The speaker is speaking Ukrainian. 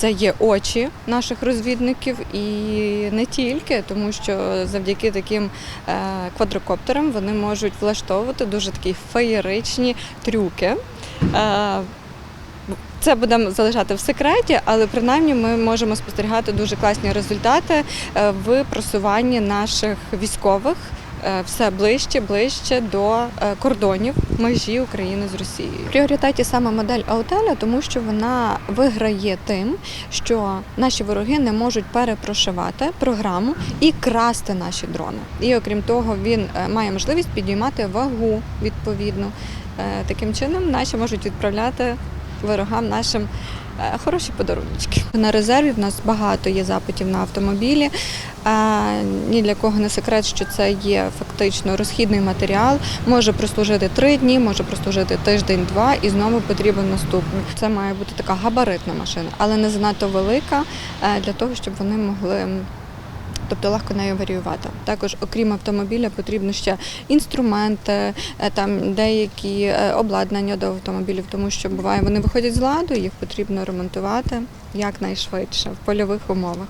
це є очі наших розвідників і не тільки, тому що завдяки таким е, квадрокоптерам вони можуть влаштовувати дуже такі феєричні трюки. Е, Це будемо залишати в секреті, але принаймні ми можемо спостерігати дуже класні результати е, в просуванні наших військових все ближче, ближче до е, кордонів межі України з Росією. В пріоритеті саме модель Аутеля, тому що вона виграє тим, що наші вороги не можуть перепрошивати програму і красти наші дрони. І окрім того, він е, має можливість підіймати вагу відповідно. Е, Таким чином наші можуть відправляти ворогам нашим е, хороші подарунки. На резерві в нас багато є запитів на автомобілі. Е, Ні для кого не секрет, що це є фактично розхідний матеріал. Може прослужити три дні, може прослужити тиждень-два і знову потрібен наступний. Це має бути така габаритна машина, але не занадто велика е, для того, щоб вони могли. Тобто легко нею варіювати. Також, окрім автомобіля, потрібно ще інструменти, е, там деякі е, обладнання до автомобілів, тому що буває, вони виходять з ладу, їх потрібно ремонтувати якнайшвидше в польових умовах.